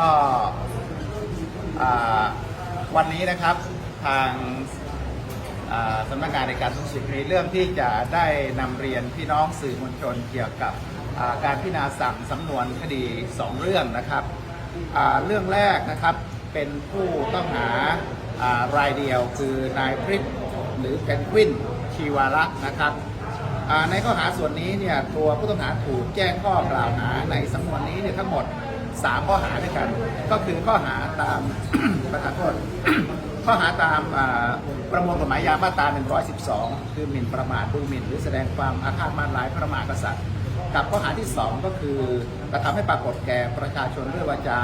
ก็วันนี้นะครับทางสำนักงานในการสูงสุดมีเรื่องที่จะได้นำเรียนพี่น้องสื่อมวลชนเกี่ยวกับการพิจารณาสั่งสำนวนคดี 2 เรื่องนะครับเรื่องแรกนะครับเป็นผู้ต้องหารายเดียวคือนายพริตหรือเพนกวินชีวารักษ์นะครับในข้อหาส่วนนี้เนี่ยตัวผู้ต้องหาถูกแจ้งข้อกล่าวหาในสำนวนนี้เนี่ยทั้งหมด 3ข้อหาด้วยกัน ก็คือข้อหาตาม ประธานโทษ ข้อหาตามประมวลกฎหมายยามาตรา 112 คือหมิ่นประมาทดูหมิ่น หรือแสดงความอาฆาตมาร้ายพระมหากษัตริย์ กับข้อหาที่ 2 ก็คือกระทำให้ปรากฏแก่ประชาชนด้วยวาจา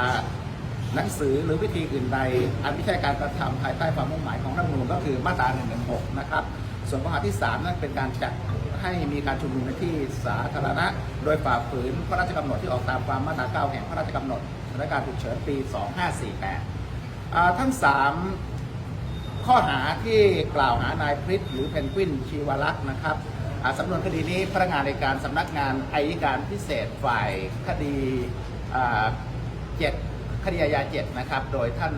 หนังสือหรือวิธีอื่นใด อันไม่ใช่การกระทำภายใต้ความมุ่งหมายของรัฐธรรมนูญก็คือมาตรา 116 นะครับ ส่วนข้อหาที่ 3 นั่นเป็นการจัด ให้มีการชุมนุมในที่สาธารณะ โดยฝ่าฝืนพระราชกำหนดที่ออกตามความมาตรา 9 แห่งพระราชกำหนดสถานการณ์ฉุกเฉินปี 2548 ทั้ง 3 ข้อหาที่กล่าวหานายพริตหรือเพนกวินชีวลักษ์นะครับสำนวนคดีนี้พนักงานในการสำนักงานอายการพิเศษฝ่ายคดีเจ็ดคดีอาญาเจ็ดนะครับ โดยท่าน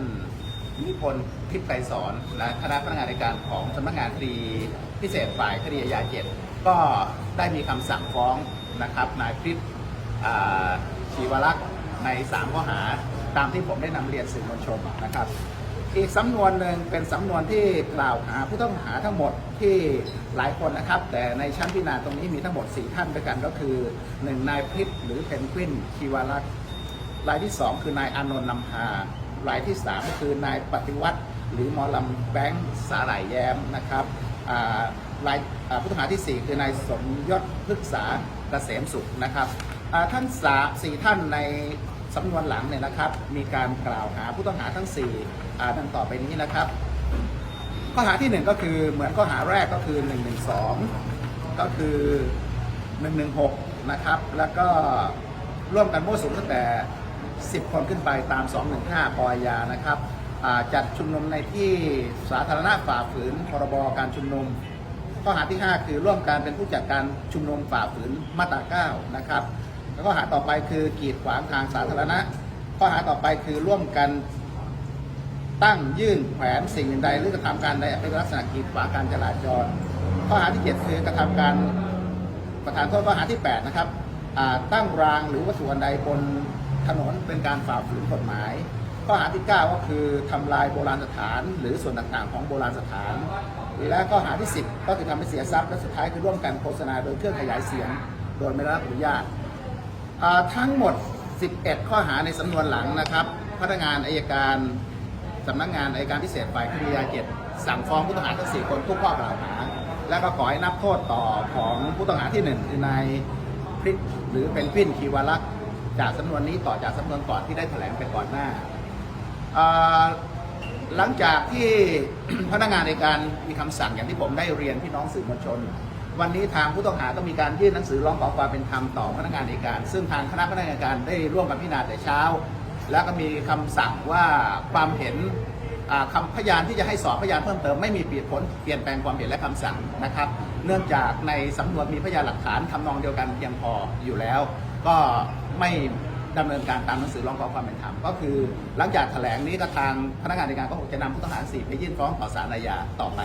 นิพนธ์ทิพย์ไกรสอนและคณะพนักงานในการของสำนักงานคดี พิเศษฝ่ายคดีอาญาเจ็ดก็ได้มีคำสั่งฟ้องนะครับนายพริตอ่าชีวลักษ์ใน 3 ข้อหาตามที่ผมได้นำเรียนสื่อมวลชนนะครับ อีกสำนวนหนึ่งเป็นสำนวนที่กล่าวหาผู้ต้องหาทั้งหมดที่หลายคนนะครับ แต่ในชั้นพิจารณาตรงนี้มีทั้งหมด 4 ท่านด้วยกันก็คือ 1 นายพิษหรือเพนกวินชีวารักษ์รายที่ 2 คือนายอานนท์นำพารายที่3ก็คือนายปฏิวัติ หรือมอลำแบงค์สาหร่ายแย้มนะครับ รายผู้ต้องหาที่ 4 คือนายสมยศพฤกษาเกษมสุขนะครับท่านสาสี่ท่านในสำนวนหลังเนี่ยนะครับ มีการกล่าวหาผู้ต้องหาทั้ง4อ่ดังต่อไปนี้นะครับ ข้อหาที่หนึ่งก็คือเหมือนข้อหาแรกก็คือ 112 ก็คือ 116 นะครับ แล้วก็ร่วมกันมั่วสุมตั้งแต่ 10 คนขึ้นไปตาม 215ปอยานะครับ จัดชุมนุมในที่สาธารณะฝ่าฝืนพรบการชุมนุม ข้อหาที่ 5 คือร่วมการเป็นผู้จัดการชุมนุมฝ่าฝืนมาตรา9นะครับแล้วข้อหาต่อไปคือกีดขวางทางสาธารณะ ข้อหาต่อไปคือร่วมกันตั้งยื่นแขวนสิ่งอื่นใดหรือกระทำการใดเป็นลักษณะกีดขวางการจราจร ข้อหาที่ 7 คือกระทำการประธานโทษข้อหาที่ 8 นะครับตั้งรางหรือวัตถุอันใดบนถนนเป็นการฝ่าฝืนกฎหมาย ข้อหาที่ 9 ก็คือทำลายโบราณสถาน หรือส่วนต่างๆของโบราณสถาน และข้อหาที่ 10 ก็คือทำให้เสียทรัพย์และสุดท้ายคือร่วมกันโฆษณาโดยเครื่องขยายเสียง โดยไม่ได้รับอนุญาตทั้งหมด 11 ข้อหาในสำนวนหลังนะครับพนักงานอายการสำนักงานอายการพิเศษฝ่ายคดียาเจ็ดสั่งฟ้องผู้ต้องหาทั้ง 4 คนทุกข้อกล่าวหา แล้วก็ขอให้นับโทษต่อของผู้ต้องหาที่1คือนายพริกหรือเป็นพินคีวารักษ์จากสำนวนนี้ต่อจากสำนวนก่อนที่ได้แถลงไปก่อนหน้า หลังจากที่พนักงานในการมีคำสั่งอย่างที่ผมได้เรียนพี่น้องสื่อมวลชน วันนี้ทางผู้ต้องหาก็มีการยื่นหนังสือร้องขอความเป็นธรรมต่อพนักงานในการ ซึ่งทางคณะพนักงานในการได้ร่วมกันพิจารณาแต่เช้า แล้วก็มีคำสั่งว่าความเห็นอ่าคำพยานที่จะให้สอบพยานเพิ่มเติมไม่มีเปลี่ยนผลเปลี่ยนแปลงความเห็นและคำสั่งนะครับ เนื่องจากในสำนวนมีพยานหลักฐานทำนองเดียวกันเพียงพออยู่แล้ว ก็ไม่ ดำเนินการตามหนังสือร้องขอความเป็นธรรมก็คือ หลังจากแถลงนี้ก็ทางพนักงานในการก็คงจะนำผู้ต้องหาสี่ไปยื่นฟ้องต่อศาลอาญาต่อไป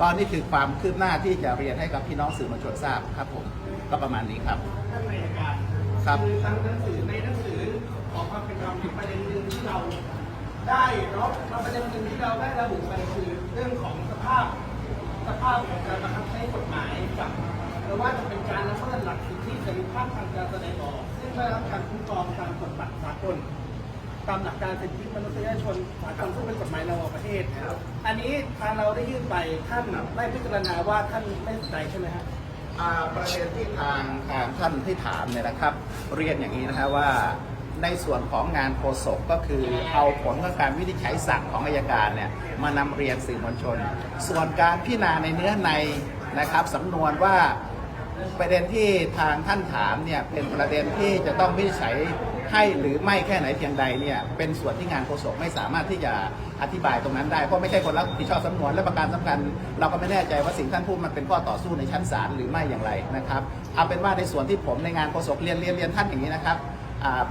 ก็นี่คือความคืบหน้าที่จะเรียนให้กับพี่น้องสื่อมวลชนทราบครับผมก็ประมาณนี้ครับท่านนายการครับคือทางหนังสือในหนังสือขอความเป็นธรรมประเด็นหนึ่งที่เราได้เนาประเด็นหนึ่งที่เราได้ระบุไปคือเรื่องของสภาพสภาพของการบังคับใช้กฎหมายกับหรือว่าจะเป็นการละเมิดหลักสิทธิเสรีภาพทางการแสดงออกซึ่งได้รับการคุ้ม ตามหลักการสิทธิมนุษยชนสากลซึ่งเป็นกฎหมายระหว่างประเทศอันนี้ทางเราได้ยื่นไปท่านได้พิจารณาว่าท่านไม่สนใจใช่ไหมครับ อ่าประเด็นที่ทางทางท่านที่ถามเนี่ยนะครับ เรียนอย่างนี้นะฮะว่าในส่วนของงานโฆษกก็คือเอาผลของการวินิจฉัยสั่งของอายการเนี่ยมานำเรียนสื่อมวลชน ส่วนการพิจารณาในเนื้อในนะครับสำนวนว่าประเด็นที่ทางท่านถามเนี่ยเป็นประเด็นที่จะต้องวินิจฉัย ให้หรือไม่แค่ไหนเพียงใดเนี่ยเป็นส่วนที่งานโฆษกไม่สามารถที่จะอธิบายตรงนั้นได้เพราะไม่ใช่คนรับผิดชอบสำนวนและประการสำคัญ เราก็ไม่แน่ใจว่าสิ่งท่านพูดมันเป็นข้อต่อสู้ในชั้นศาลหรือไม่อย่างไรนะครับเอาเป็นว่าในส่วนที่ผมในงานโฆษกเรียนเรียนเรียนท่านอย่างนี้นะครับ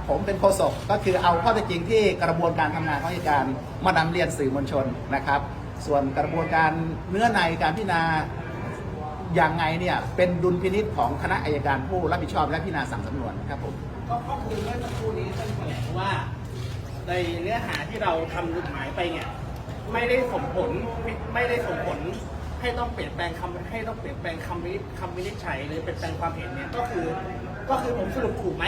ผมเป็นโฆษกก็คือเอาข้อเท็จจริงที่กระบวนการทำงานของอัยการมานำเรียนสื่อมวลชนนะครับ ส่วนกระบวนการเนื้อในการพิจารณาอย่างไงเนี่ยเป็นดุลพินิษของคณะอายการผู้รับผิดชอบและพิจารณาสั่งสำนวนครับผม ก็ก็คือเมื่อสักครู่นี้ท่านแถลงว่า ในเนื้อหาที่เราทำกฎหมายไปเนี่ยไม่ได้ส่งผลไม่ได้ส่งผลให้ต้องเปลี่ยนแปลงคำให้ต้องเปลี่ยนแปลงคำวินิจคำวินิจฉัยหรือเปลี่ยนแปลงความเห็นเนี่ยก็คือ ก็คือผมสรุปถูกไหม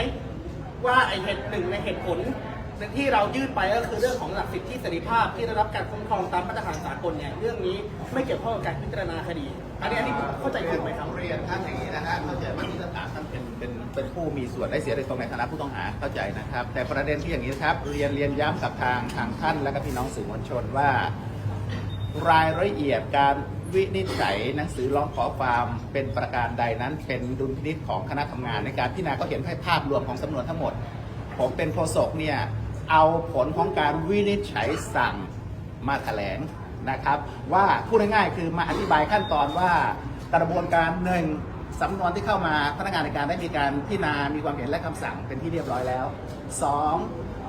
ว่าไอเหตุหนึ่งในเหตุผล ที่เรายื่นไปก็คือเรื่องของหลักสิทธิเสรีภาพที่ได้รับการคุ้มครองตามมาตรฐานสากลเนี่ยเรื่องนี้ไม่เกี่ยวข้องกับการพิจารณาคดี อันนี้อันนี้ผมเข้าใจถูกไหมครับเรียนท่านอย่างนี้นะฮะเข้าใจว่าที่ต่างท่านเป็นเป็นเป็นผู้มีส่วนได้เสียโดยตรงในฐานะผู้ต้องหาเข้าใจนะครับ แต่ประเด็นที่อย่างนี้ครับเรียนเรียนย้ำกับทางทางท่านและก็พี่น้องสื่อมวลชนว่า รายละเอียดการวินิจฉัยหนังสือร้องขอความเป็นประการใดนั้นเป็นดุลพินิจของคณะทำงานในการพิจารณาก็เห็นให้ภาพรวมของสำนวนทั้งหมดผมเป็นโฆษกเนี่ย เอาผลของการวินิจฉัยสั่งมาแถลงนะครับ ว่าพูดง่ายๆคือมาอธิบายขั้นตอนว่ากระบวนการหนึ่งสำนวนที่เข้ามาพนักงานในการได้มีการพิจารณา มีความเห็นและคำสั่งเป็นที่เรียบร้อยแล้วสอง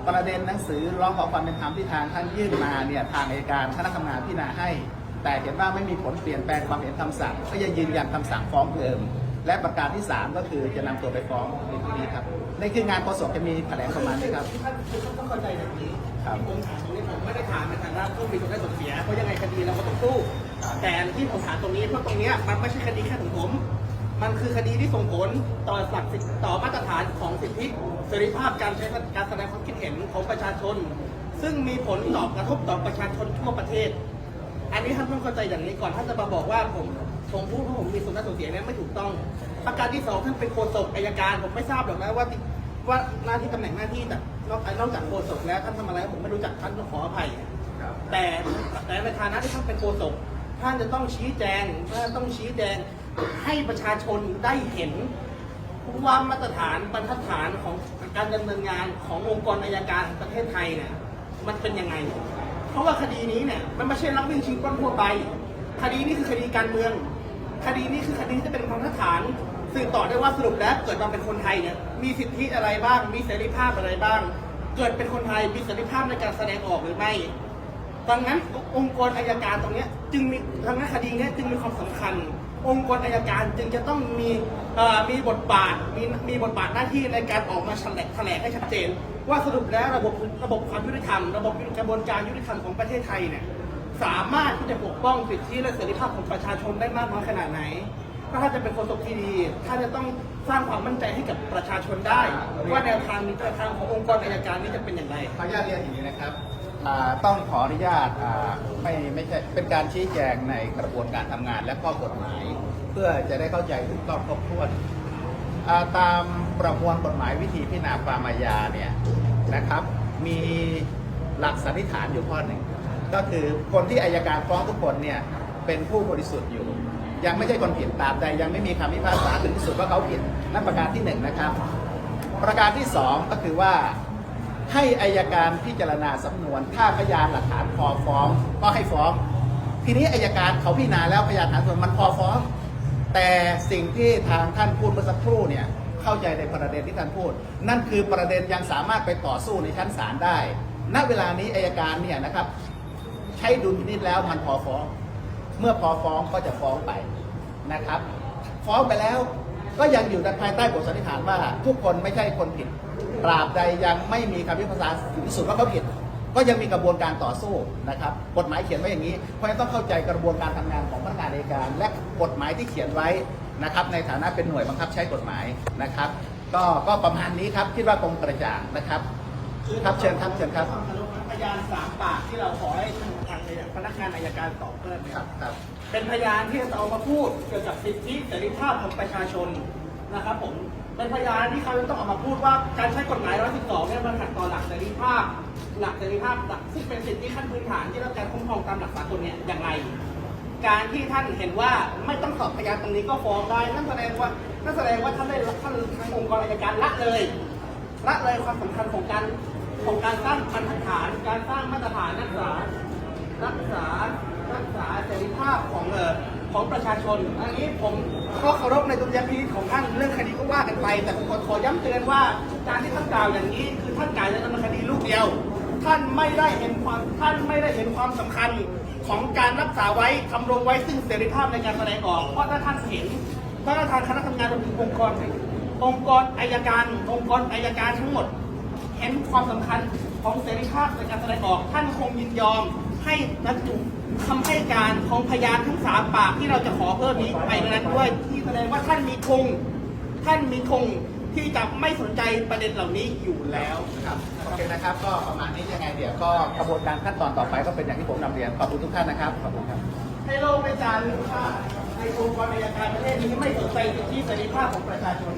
ประเด็นหนังสือร้องขอความเป็นธรรมที่ทางท่านยื่นมาเนี่ยทางอัยการคณะทำงานพิจารณาให้ แต่เห็นว่าไม่มีผลเปลี่ยนแปลงความเห็นคำสั่ง ก็ยังยืนยันคำสั่งฟ้องเดิม และประการที่ 3 ก็คือจะนำตัวไปฟ้องในที่นี้ครับ นี่คืองานโฆษกจะมีแถลงประมาณนี้ครับท่านคือท่านต้องเข้าใจแบบนี้ครับผมถามตรงนี้ผมไม่ได้ถามในฐานะผู้มีส่วนได้ส่วนเสียเพราะยังไงคดีเราก็ต้องสู้ แต่ที่ผมถามตรงนี้เพราะตรงนี้มันไม่ใช่คดีแค่ของผม มันคือคดีที่ส่งผลต่อหลักสิทธิต่อมาตรฐานของสิทธิเสรีภาพการใช้การแสดงความคิดเห็นของประชาชน ซึ่งมีผลต่อกระทบต่อประชาชนทั่วประเทศ อันนี้ท่านต้องเข้าใจอย่างนี้ก่อนท่านจะมาบอกว่าผม ผมพูดว่าผมมีส่วนได้ส่วนเสียเนี่ยไม่ถูกต้อง ประการที่สองท่านเป็นโฆษกอายการผมไม่ทราบหรอกนะว่าที่ว่าหน้าที่ตำแหน่งหน้าที่แต่นอกนอกจากโฆษกแล้วท่านทำอะไรผมไม่รู้จักท่านต้องขออภัย แต่แต่ในฐานะที่ท่านเป็นโฆษกท่านจะต้องชี้แจงท่านต้องชี้แจงให้ประชาชนได้เห็นว่ามาตรฐานบรรทัดฐานของการดำเนินงานขององค์กรอายการประเทศไทยเนี่ยมันเป็นยังไง เพราะว่าคดีนี้เนี่ยมันไม่ใช่ลักวิ่งชิงปล้นทั่วไป คดีนี้คือคดีการเมือง คดีนี้คือคดีที่เป็นบรรทัดฐานสืบต่อได้ว่าสรุปแล้วเกิดมาเป็นคนไทยเนี่ยมีสิทธิอะไรบ้าง มีเสรีภาพอะไรบ้าง เกิดเป็นคนไทยมีเสรีภาพในการแสดงออกหรือไม่ดังนั้นองค์กรอายการตรงนี้จึงมีดังนั้นคดีนี้จึงมีความสำคัญ องค์กรอายการจึงจะต้องมีมีบทบาทมีมีบทบาทหน้าที่ในการออกมาแถลงแถลงให้ชัดเจน ว่าสรุปแล้วระบบระบบความยุติธรรม ระบบกระบวนการยุติธรรมของประเทศไทยเนี่ย สามารถที่จะปกป้องสิทธิและเสรีภาพของประชาชนได้มากน้อยขนาดไหนถ้าจะเป็นโฆษกที่ดีท่านจะต้องสร้างความมั่นใจให้กับประชาชนได้ ว่าแนวทางนี้แนวทางขององค์กรอายการนี้จะเป็นอย่างไรขออนุญาตเรียนอย่างนี้นะครับต้องขออนุญาตไม่ไม่ใช่เป็นการชี้แจงในกระบวนการทำงานและข้อกฎหมาย เพื่อจะได้เข้าใจถูกต้องครบถ้วนอ่ตามประมวลกฎหมายวิธีพิจารณาความอาญาเนี่ยนะครับ มีหลักสันนิษฐานอยู่ข้อหนึ่ง ก็คือคนที่อายการฟ้องทุกคนเนี่ยเป็นผู้บริสุทธิ์อยู่ ยังไม่ใช่คนผิดตามใดยังไม่มีคำพิพากษาถึงที่สุดว่าเขาผิดนั่นประการที่หนึ่งนะครับ ประการที่สองก็คือว่าให้อายการพิจารณาสำนวน ถ้าพยานหลักฐานพอฟ้องก็ให้ฟ้อง ทีนี้อายการเขาพิจารณาแล้วพยานหลักฐานวนมันพอฟ้อง แต่สิ่งที่ทางท่านพูดเมื่อสักครู่เนี่ยเข้าใจในประเด็นที่ท่านพูด นั่นคือประเด็นยังสามารถไปต่อสู้ในชั้นศาลได้ ณเวลานี้อายการเนี่ยนะครับ ใช้ดุลพินิจแล้วมันพอฟ้อง เมื่อพอฟ้องก็จะฟ้องไปนะครับ ฟ้องไปแล้วก็ยังอยู่ในภายใต้บทสันนิษฐานว่า ทุกคนไม่ใช่คนผิดตราบใดยังไม่มีคำพิพากษาถึงที่สุดว่าเขาผิด ก็ยังมีกระบวนการต่อสู้นะครับ กฎหมายเขียนไว้อย่างนี้ เพราะฉะนั้นต้องเข้าใจกระบวนการทำงานของพนักงานในการ และกฎหมายที่เขียนไว้นะครับ ในฐานะเป็นหน่วยบังคับใช้กฎหมายนะครับ ก็ก็ประมาณนี้ครับคิดว่าคงกระจ่างนะครับ ครับเชิญครับเชิญครับพยานสามปากที่เราขอให้ทางทางพ นักงานอายการตอบเพิ่มเนี่ยครับครับ เป็นพยานที่จะเอามาพูดเกี่ยวกับสิทธิเสรีภาพของประชาชนนะครับผมเป็นพยานที่เขาจะต้องออกมาพูดว่าการใช้กฎหมาย112เนี่ยมันขัดต่อหลักเสรีภาพ หลักเสรีภาพหลักซึ่งเป็นสิทธิขั้นพื้นฐานที่ได้รับการคุ้มครองตามหลักสากลเนี่ยอย่างไรการที่ท่านเห็นว่าไม่ต้องสอบพยานตรงนี้ก็ฟ้องได้นั่นแสดงว่านั่นแสดงว่าท่านได้ท่านทางองค์กรอายการละเลยละเลยความสำคัญของการของการสร้างบรรทัดฐาน การสร้างมาตรฐานนักศึกษา รักษารักษาเสรีภาพของเออของประชาชน อันนี้ผมก็เคารพในดุลยพินิจของท่านเรื่องคดีก็ว่ากันไป แต่ผมขอย้ำเตือนว่าการที่ท่านกล่าวอย่างนี้ คือท่านกล่าวในดำเนินคดีลูกเดียว ท่านไม่ได้เห็นความท่านไม่ได้เห็นความสำคัญของการรักษาไว้ทำรงไว้ซึ่งเสรีภาพในการแสดงออก เพราะถ้าท่านเห็นถ้าท่างคณะทำงานรวมถึงองค์กรองค์กรอายการ องค์กรอายการทั้งหมด เห็นความสำคัญของเสรีภาพในการแสดงออก ท่านคงยินยอม ให้บรรจุคำให้การของพยานทั้งสามปากที่เราจะขอเพิ่มนี้ไปในนั้นด้วยที่แสดงว่าท่านมีคงท่านมีคงที่จะไม่สนใจประเด็นเหล่านี้อยู่แล้วครับโอเคนะครับ ก็ประมาณนี้ยังไงเดี๋ยวก็กระบวนการขั้นตอนต่อไปก็เป็นอย่างที่ผมนำเรียนขอบคุณทุกท่านนะครับขอบคุณครับให้โลกไม่จารึกว่าในองค์กรอายการประเทศนี้ไม่สนใจสิทธิเสรีภาพของประชาชน